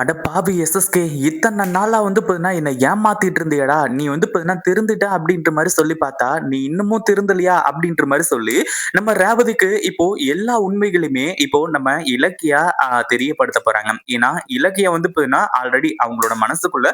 அட பாவி எஸ்எஸ்கே இத்தனை நாளாக வந்து பார்த்தீங்கன்னா என்னை ஏமாத்திட்டு இருந்தியடா. நீ வந்து பார்த்தீங்கன்னா திருந்துட்ட அப்படின்ற மாதிரி சொல்லி பார்த்தா நீ இன்னமும் திருந்தலையா அப்படின்ற மாதிரி சொல்லி நம்ம ரேவதிக்கு இப்போ எல்லா உண்மைகளையுமே இப்போ நம்ம இலக்கியா தெரியப்படுத்த போறாங்க. ஏன்னா இலக்கியா வந்து பார்த்தீங்கன்னா ஆல்ரெடி அவங்களோட மனசுக்குள்ள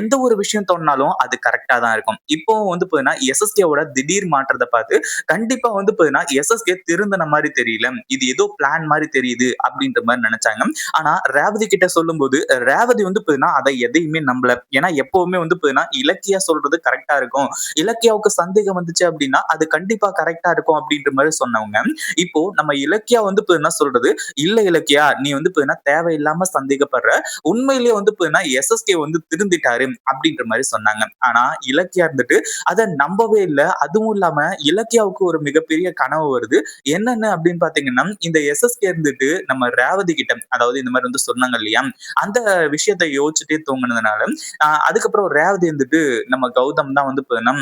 எந்த ஒரு விஷயம் தோணினாலும் அது கரெக்டாக தான் இருக்கும். இப்போ வந்து பார்த்தீங்கன்னா எஸ்எஸ்கேவோட திடீர் மாற்றத்தை பார்த்து கண்டிப்பாக வந்து பார்த்தீங்கன்னா எஸ்எஸ்கே திருந்தின மாதிரி தெரியல. இது ஏதோ பிளான் மாதிரி தெரியுது அப்படின்ற மாதிரி நினைச்சாங்க. ஆனா ரேவதி கிட்ட சொல்லும்போது ரேவதி வந்து பார்த்தீங்கன்னா அதை எதையுமே நம்பல. ஏன்னா எப்பவுமே வந்து பார்த்தீங்கன்னா இலக்கியா சொல்றது கரெக்டா இருக்கும். இலக்கியாவுக்கு சந்தேகம் வந்துச்சு அப்படின்னா அது கண்டிப்பா கரெக்டா இருக்கும் அப்படின்ற மாதிரி சொன்னவங்க. இப்போ நம்ம இலக்கியா வந்து பார்த்தீங்கன்னா சொல்றது இல்ல இலக்கியா நீ வந்து பார்த்தீங்கன்னா தேவையில்லாம சந்தேகப்படுற. உண்மையிலேயே வந்து பார்த்தீங்கன்னா எஸ்எஸ்கே வந்து திருந்திட்டாரு அப்படின்ற மாதிரி சொன்னாங்க. ஆனா இலக்கியா இருந்துட்டு அதை நம்பவே இல்லை. அதுவும் இல்லாம இலக்கியாவுக்கு ஒரு மிகப்பெரிய கனவு வருது. என்னென்ன? அப்படின்னு பாத்தீங்கன்னா இந்த எஸ்எஸ்கே இருந்துட்டு நம்ம ரேவதி கிட்ட அதாவது இந்த மாதிரி வந்து சொன்னாங்க இல்லையா அந்த அந்த விஷயத்த யோசிச்சுட்டே தூங்கினதுனால ஆஹ் அதுக்கப்புறம் ரேவதி வந்துட்டு நம்ம கௌதம் தான் வந்து பார்த்தீங்கன்னா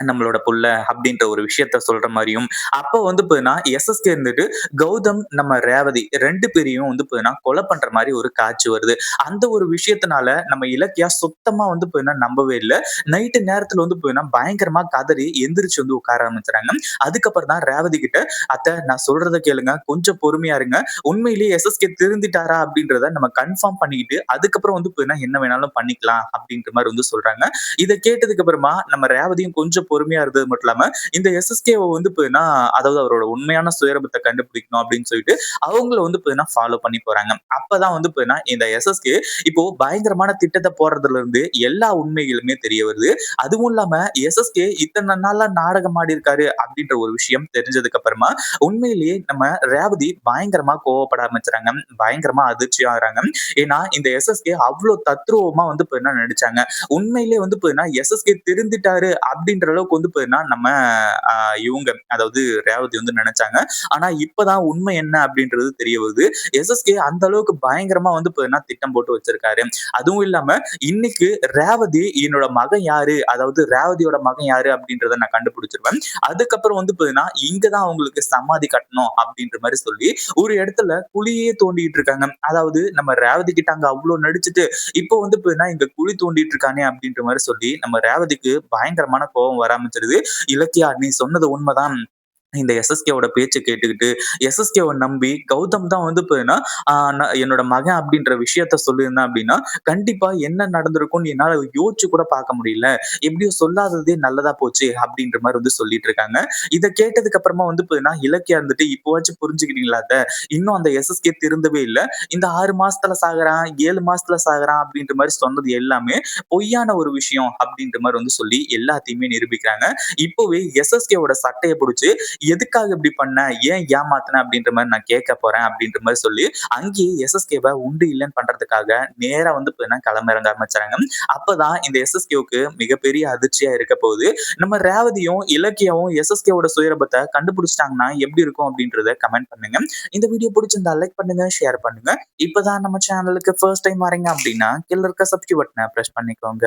நம்மளோட புள்ள அப்படின்ற ஒரு விஷயத்த சொல்ற மாதிரியும் அப்போ வந்து போதுன்னா எஸ்எஸ்கே இருந்துட்டு கௌதம் நம்ம ரேவதி ரெண்டு பேரையும் வந்து பார்த்தீங்கன்னா கொலை பண்ற மாதிரி ஒரு காட்சி வருது. அந்த ஒரு விஷயத்தினால நம்ம இலக்கியா சுத்தமா வந்து பார்த்தீங்கன்னா நம்பவே இல்லை. நைட்டு நேரத்துல வந்து பார்த்தீங்கன்னா பயங்கரமா கதறி எந்திரிச்சு வந்து உட்கார ஆரம்பிச்சுறாங்க. அதுக்கப்புறம் தான் ரேவதி கிட்ட அத்தை நான் சொல்றத கேளுங்க. கொஞ்சம் பொறுமையா இருங்க. உண்மையிலேயே எஸ்எஸ்கே திருந்திட்டாரா? அப்படின்றத நம்ம கன்ஃபார்ம் பண்ணிக்கிட்டு அதுக்கப்புறம் வந்து பார்த்தீங்கன்னா என்ன வேணாலும் பண்ணிக்கலாம் அப்படின்ற மாதிரி வந்து சொல்றாங்க. இதை கேட்டதுக்கு அப்புறமா நம்ம ரேவதியும் கொஞ்சம் பொறுமையா இருந்தது மட்டும் இல்லாம இந்த எஸ்எஸ்கேவை வந்து பார்த்தீங்கன்னா அதாவது அவரோட உண்மையான சுயரபத்தை கண்டுபிடிக்கணும் அப்படின்னு சொல்லிட்டு அவங்கள வந்து பார்த்தீங்கன்னா ஃபாலோ பண்ணி போறாங்க. அப்பதான் வந்து பார்த்தீங்கன்னா இந்த எஸ்எஸ்கே இப்போ பயங்கரமான திட்டத்தை போடுறதுல இருந்து எல்லா உண்மைகளுமே தெரிய வருது. அதுவும் இல்லாம எஸ்எஸ்கே இத்தனை நாளா நாடகம் ஆடி இருக்காரு அப்படின்ற ஒரு விஷயம் தெரிஞ்சதுக்கு அப்புறமா உண்மையிலேயே நம்ம ரேவதி பயங்கரமா கோவப்பட ஆரம்பிச்சுறாங்க. பயங்கரமா அதிர்ச்சி ஆகுறாங்க. ஏன்னா இந்த எஸ்எஸ்கே அவ்வளவு தத்ரூபமா வந்து பார்த்தீங்கன்னா நடிச்சாங்க. உண்மையிலேயே வந்து பார்த்தீங்கன்னா எஸ்எஸ்கே திருந்திட்டாரு அப்படின்ற அளவுக்கு வந்து பார்த்தீங்கன்னா நம்ம ஆஹ் இவங்க அதாவது ரேவதி வந்து நினைச்சாங்க. ஆனா இப்பதான் உண்மை என்ன அப்படின்றது தெரிய வருது. எஸ்எஸ்கே அந்த அளவுக்கு பயங்கரமா வந்து பார்த்தீங்கன்னா திட்டம் போட்டு வச்சிருக்காரு. அதுவும் இல்லாம இன்னைக்கு ரேவதி என்னோட மகன் யாரு? அதாவது ரேவதியோட மகன் யாரு அப்படின்றத நான் கண்டுபிடிச்சிருவேன். அதுக்கப்புறம் வந்து பார்த்தீங்கன்னா இங்கதான் அவங்களுக்கு சமாதி கட்டணும் அப்படின்ற மாதிரி சொல்லி ஒரு இடத்துல குழியே தோண்டிட்டு இருக்காங்க. அதாவது நம்ம ரேவதி கிட்ட அங்க அவ்வளவு நடிச்சுட்டு இப்போ வந்து பார்த்தீங்கன்னா இங்க குழி தோண்டிட்டு இருக்கானே அப்படின்ற மாதிரி சொல்லி நம்ம ரேவதிக்கு பயங்கரமான கோபம் வர ஆரம்பிச்சிருது இலக்கியா நீ சொன்னது உண்மைதான். இந்த எஸ்எஸ்கேவோட பேச்சை கேட்டுக்கிட்டு எஸ்எஸ்கேவை நம்பி கௌதம் தான் வந்து பார்த்தீங்கன்னா என்னோட மகன் அப்படின்ற விஷயத்த சொல்லியிருந்தேன் அப்படின்னா கண்டிப்பா என்ன நடந்திருக்கும்னு என்னால யோசிச்சு கூட பார்க்க முடியல. எப்படியோ சொல்லாததே நல்லதா போச்சு அப்படின்ற மாதிரி வந்து சொல்லிட்டு இருக்காங்க. இதை கேட்டதுக்கு அப்புறமா வந்து பார்த்தீங்கன்னா இலக்கியா இருந்துட்டு இப்போவாச்சும் புரிஞ்சுக்கிட்டீங்களா அத? இன்னும் அந்த எஸ்எஸ்கே திருந்தவே இல்லை. இந்த ஆறு மாசத்துல சாகுறான் ஏழு மாசத்துல சாகுறான் அப்படின்ற மாதிரி சொன்னது எல்லாமே பொய்யான ஒரு விஷயம் அப்படின்ற மாதிரி வந்து சொல்லி எல்லாத்தையுமே நிரூபிக்கிறாங்க. இப்போவே எஸ்எஸ்கேவோட சட்டையை பிடிச்சி எதுக்காக இப்படி பண்ண? ஏன் ஏமாத்தின? அப்படின்ற மாதிரி நான் கேட்க போறேன் அப்படின்ற மாதிரி சொல்லி அங்கேயே எஸ்எஸ்கேவை உண்டு இல்லைன்னு பண்றதுக்காக நேரா வந்து பார்த்தீங்கன்னா களமிறங்க ஆரம்பிச்சாங்க. அப்பதான் இந்த எஸ்எஸ்கேவுக்கு மிகப்பெரிய அதிர்ச்சியா இருக்க போகுது. நம்ம ரேவதியும் இலக்கியமும் எஸ்எஸ்கேவோட சுயரபத்தை கண்டுபிடிச்சிட்டாங்கன்னா எப்படி இருக்கும் அப்படின்றத கமெண்ட் பண்ணுங்க. இந்த வீடியோ பிடிச்சிருந்தா லைக் பண்ணுங்க ஷேர் பண்ணுங்க. இப்பதான் நம்ம சேனலுக்கு ஃபர்ஸ்ட் டைம் வரீங்க அப்படின்னா கீழே இருக்க சப்ஸ்கிரைப் பட்டனை ப்ரெஸ் பண்ணிக்கோங்க.